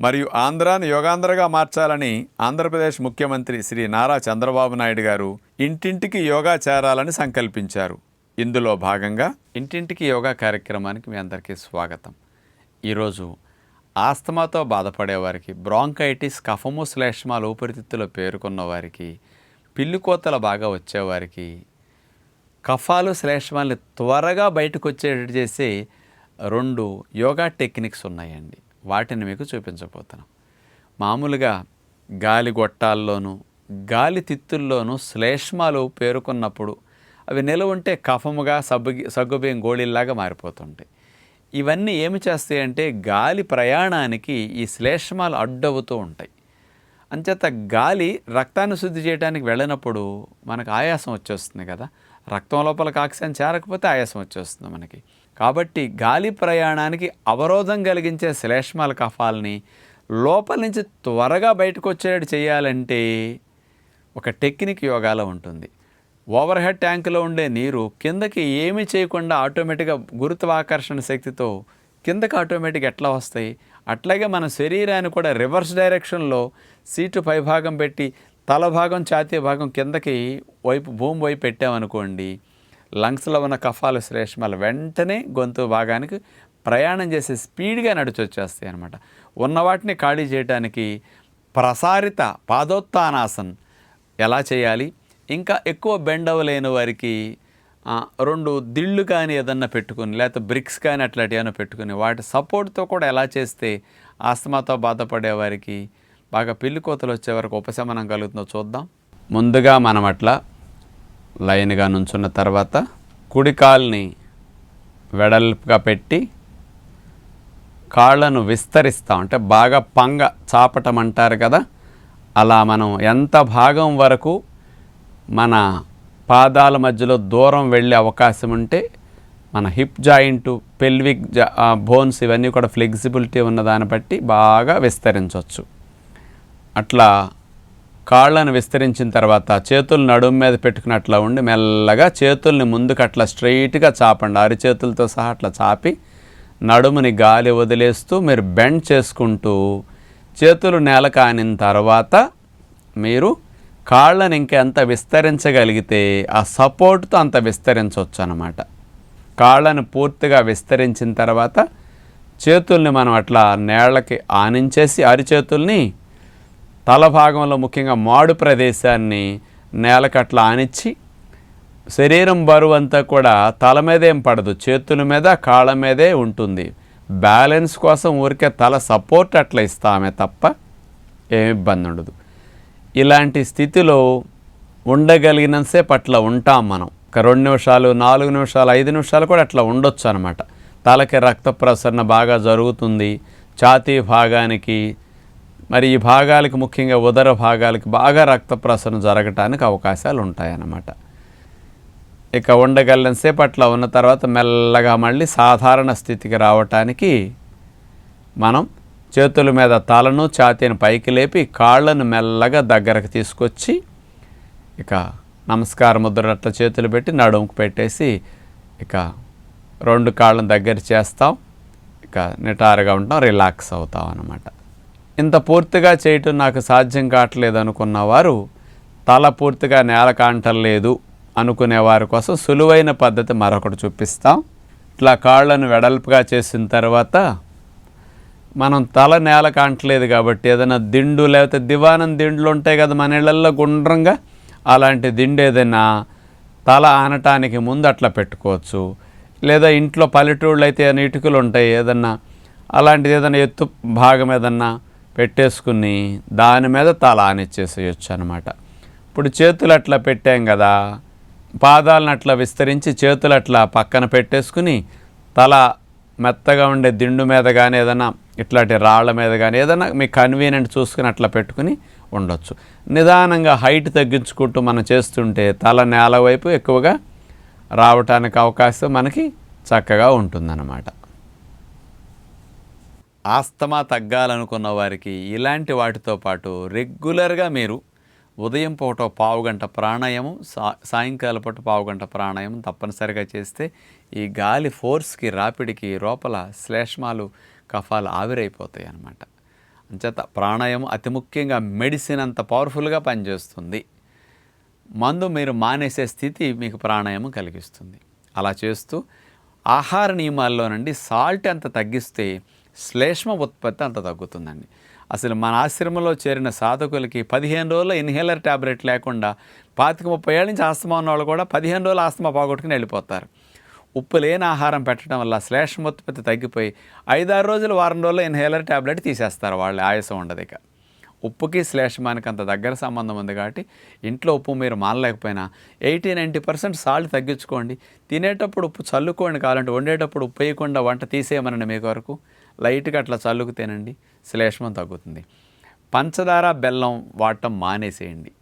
మరియు ఆంధ్రాను యోగాంధ్రగా మార్చాలని ఆంధ్రప్రదేశ్ ముఖ్యమంత్రి శ్రీ నారా చంద్రబాబు నాయుడు గారు ఇంటింటికి యోగా చేరాలని సంకల్పించారు. ఇందులో భాగంగా ఇంటింటికి యోగా కార్యక్రమానికి మీ అందరికీ స్వాగతం. ఈరోజు ఆస్తమాతో బాధపడేవారికి బ్రాంకైటిస్ కఫము శ్లేష్మాలు ఊపిరితిత్తులో పేరుకున్న వారికి పిల్లికోతలు బాగా వచ్చేవారికి కఫాలు శ్లేష్మాల్ని త్వరగా బయటకు వచ్చేటట్టు చేసే రెండు యోగా టెక్నిక్స్ ఉన్నాయండి. వాటిని మీకు చూపించబోతున్నాం. మామూలుగా గాలి గొట్టాల్లోనూ గాలి తిత్తుల్లోనూ శ్లేష్మాలు పేరుకున్నప్పుడు అవి నిలవుంటే కఫముగా సబ్బు సగ్గుబియ్యం గోళీల్లాగా మారిపోతుంటాయి. ఇవన్నీ ఏమి చేస్తాయంటే గాలి ప్రయాణానికి ఈ శ్లేష్మాలు అడ్డవుతూ ఉంటాయి. అంచేత గాలి రక్తాన్ని శుద్ధి చేయడానికి వెళ్ళినప్పుడు మనకు ఆయాసం వచ్చేస్తుంది కదా. రక్తం లోపలికి ఆక్సిజన్ చేరకపోతే ఆయాసం వచ్చేస్తుంది మనకి. కాబట్టి గాలి ప్రయాణానికి అవరోధం కలిగించే శ్లేష్మాల కఫాలని లోపల నుంచి త్వరగా బయటకు వచ్చేటట్టు చేయాలంటే ఒక టెక్నిక్ యోగాలో ఉంటుంది. ఓవర్ హెడ్ ట్యాంకులో ఉండే నీరు కిందకి ఏమి చేయకుండా ఆటోమేటిక్గా గురుత్వాకర్షణ శక్తితో కిందకి ఆటోమేటిక్ ఎట్లా వస్తాయి? అట్లాగే మన శరీరాన్ని కూడా రివర్స్ డైరెక్షన్లో సీటు పైభాగం పెట్టి తల భాగం ఛాతీ భాగం కిందకి వైపు భూమి వైపు పెట్టామనుకోండి లంగ్స్లో ఉన్న కఫాలు శ్లేష్మాలు వెంటనే గొంతు భాగానికి ప్రయాణం చేసే స్పీడ్గా నడిచి వచ్చేస్తాయి అనమాట ఉన్న వాటిని ఖాళీ చేయడానికి ప్రసారిత పాదోత్తానాసన్ ఎలా చేయాలి? ఇంకా ఎక్కువ బెండ్ అవ్వలేని వారికి రెండు దిళ్ళు కానీ ఏదన్నా పెట్టుకుని లేకపోతే బ్రిక్స్ కానీ అట్లాంటివి ఏమైనా పెట్టుకుని వాటి సపోర్ట్తో కూడా ఎలా చేస్తే ఆస్తమాతో బాధపడే వారికి బాగా పెళ్ళి కోతలు వచ్చే వరకు ఉపశమనం కలుగుతుందో చూద్దాం. ముందుగా మనం అట్లా లైన్గా నుంచున్న తర్వాత కుడి కాల్ని వెడల్పుగా పెట్టి కాళ్ళను విస్తరిస్తాం. అంటే బాగా పంగ చాపటం అంటారు కదా అలా మనం ఎంత భాగం వరకు మన పాదాల మధ్యలో దూరం వెళ్ళే అవకాశం ఉంటే మన hip joint pelvic jaw bones ఇవన్నీ కూడా ఫ్లెక్సిబిలిటీ ఉన్న దాన్ని బట్టి బాగా విస్తరించవచ్చు అట్లా కాళ్ళను విస్తరించిన తర్వాత చేతులు నడుము మీద పెట్టుకున్నట్లా ఉండి మెల్లగా చేతుల్ని ముందుకు అట్లా స్ట్రైట్గా చాపండి. అరిచేతులతో సహా అట్లా చాపి నడుముని గాలి వదిలేస్తూ మీరు బెండ్ చేసుకుంటూ చేతులు నేల కానిన తర్వాత మీరు కాళ్ళని ఇంకెంత విస్తరించగలిగితే ఆ సపోర్ట్తో అంత విస్తరించవచ్చు అనమాట కాళ్ళను పూర్తిగా విస్తరించిన తర్వాత చేతుల్ని మనం అట్లా నేళ్ళకి ఆనించేసి అరిచేతుల్ని తల భాగంలో ముఖ్యంగా మాడు ప్రదేశాన్ని నేలకట్ల ఆనిచ్చి శరీరం బరువు అంతా కూడా తల మీదేం పడదు చేతుల మీద కాళ్ళ మీదే ఉంటుంది. బ్యాలెన్స్ కోసం ఊరికే తల సపోర్ట్ అట్లా ఇస్తామే తప్ప ఏమి ఇబ్బంది ఉండదు. ఇలాంటి స్థితిలో ఉండగలిగినంతసేపు అట్లా ఉంటాం మనం. ఒక రెండు నిమిషాలు నాలుగు నిమిషాలు ఐదు నిమిషాలు కూడా అట్లా ఉండొచ్చు అనమాట తలకి రక్త ప్రసరణ బాగా జరుగుతుంది. ఛాతీ భాగానికి మరి ఈ భాగాలకు ముఖ్యంగా ఉదర భాగాలకు బాగా రక్త ప్రసరణ జరగటానికి అవకాశాలు ఉంటాయన్నమాట ఇక ఉండగలసేపు అట్లా ఉన్న తర్వాత మెల్లగా మళ్ళీ సాధారణ స్థితికి రావటానికి మనం చేతుల మీద తలను ఛాతీని పైకి లేపి కాళ్ళను మెల్లగా దగ్గరకు తీసుకొచ్చి ఇక నమస్కార ముద్ర అట్లా చేతులు పెట్టి నడుముకు పెట్టేసి ఇక రెండు కాళ్ళను దగ్గర చేస్తాం. ఇక నిటారుగా ఉంటాం రిలాక్స్ అవుతాం అన్నమాట. ఇంత పూర్తిగా చేయటం నాకు సాధ్యం కావట్లేదు అనుకున్న వారు తల పూర్తిగా నేల కాంటలేదు అనుకునే వారి కోసం సులువైన పద్ధతి మరొకటి చూపిస్తాం. ఇట్లా కాళ్ళను వెడల్పుగా చేసిన తర్వాత మనం తల నేల కాంటలేదు కాబట్టి ఏదైనా దిండు లేకపోతే దివానం దిండులు ఉంటాయి కదా మన ఇళ్ళల్లో గుండ్రంగా అలాంటి దిండు ఏదైనా తల ఆనటానికి ముందు అట్లా పెట్టుకోవచ్చు. లేదా ఇంట్లో పల్లెటూళ్ళు అయితే ఏదైనా ఇటుకలు ఉంటాయి ఏదన్నా అలాంటిది ఏదైనా ఎత్తు భాగం ఏదన్నా పెట్టేసుకుని దాని మీద తల ఆనిచ్చేసేయచ్చు అనమాట ఇప్పుడు చేతులు అట్లా పెట్టాం కదా పాదాలను అట్లా విస్తరించి చేతులు అట్లా పక్కన పెట్టేసుకుని తల మెత్తగా ఉండే దిండు మీద కానీ ఏదైనా ఇట్లాంటి రాళ్ళ మీద కానీ ఏదైనా మీ కన్వీనియంట్ చూసుకుని అట్లా పెట్టుకుని ఉండొచ్చు. నిదానంగా హైట్ తగ్గించుకుంటూ మనం చేస్తుంటే తల నేల వైపు ఎక్కువగా రావటానికి అవకాశం మనకి చక్కగా ఉంటుందన్నమాట. ఆస్తమా తగ్గాలనుకున్న వారికి ఇలాంటి వాటితో పాటు రెగ్యులర్గా మీరు ఉదయం పూట పావు గంట ప్రాణాయామం సా సాయంకాల పూట పావు గంట ప్రాణాయామం తప్పనిసరిగా చేస్తే ఈ గాలి ఫోర్స్కి రాపిడికి లోపల శ్లేష్మాలు కఫాలు ఆవిరైపోతాయి అన్నమాట. అంచేత ప్రాణాయామం అతి ముఖ్యంగా మెడిసిన్ అంత పవర్ఫుల్గా పనిచేస్తుంది. మందు మీరు మానేసే స్థితి మీకు ప్రాణాయామం కలిగిస్తుంది. అలా చేస్తూ ఆహార నియమాల్లో నుండి సాల్ట్ అంత తగ్గిస్తే శ్లేష్మ ఉత్పత్తి అంత తగ్గుతుందండి. అసలు మన ఆశ్రమంలో చేరిన సాధకులకి పదిహేను రోజులు ఇన్హేలర్ ట్యాబ్లెట్ లేకుండా పాతిక ముప్పై ఏళ్ళ నుంచి ఆస్తమా ఉన్న వాళ్ళు కూడా పదిహేను రోజులు ఆస్తమా పోగొట్టుకుని వెళ్ళిపోతారు. ఉప్పు లేని ఆహారం పెట్టడం వల్ల శ్లేష్మ ఉత్పత్తి తగ్గిపోయి ఐదారు రోజులు వారం రోజుల్లో ఇన్హేలర్ ట్యాబ్లెట్ తీసేస్తారు వాళ్ళు ఆయాసం ఉండదు ఇక. ఉప్పుకి శ్లేష్మానికి అంత దగ్గర సంబంధం ఉంది కాబట్టి ఇంట్లో ఉప్పు మీరు మానలేకపోయినా ఎయిటీ నైంటీ పర్సెంట్ సాల్ట్ తగ్గించుకోండి. తినేటప్పుడు ఉప్పు చల్లుకోండి కావాలంటే వండేటప్పుడు ఉప్పు వేయకుండా వంట తీసేయమనండి మీకు వరకు లైట్గా అట్లా చల్లుకుతేనండి శ్లేష్మం తగ్గుతుంది. పంచదార బెల్లం వాడటం మానేసేయండి.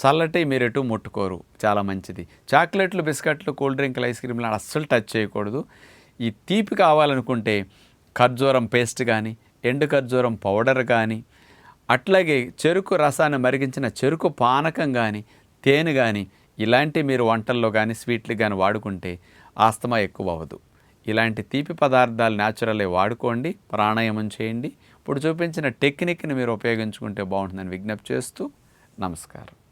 చల్లటి మీరు ఎటు ముట్టుకోరు. చాలా మంచిది. చాక్లెట్లు బిస్కెట్లు కూల్ డ్రింక్లు ఐస్ క్రీమ్లు అస్సలు టచ్ చేయకూడదు. ఈ తీపి కావాలనుకుంటే ఖర్జూరం పేస్ట్ కానీ ఎండు ఖర్జూరం పౌడర్ కానీ అట్లాగే చెరుకు రసాన్ని మరిగించిన చెరుకు పానకం కానీ తేనె కానీ ఇలాంటి మీరు వంటల్లో కానీ స్వీట్లు కానీ వాడుకుంటే ఆస్తమా ఎక్కువ అవ్వదు ఇలాంటి తీపి పదార్థాలు న్యాచురల్లే వాడుకోండి ప్రాణాయామం చేయండి. ఇప్పుడు చూపించిన టెక్నిక్ని మీరు ఉపయోగించుకుంటే బాగుంటుందని విజ్ఞప్తి చేస్తూ నమస్కారం.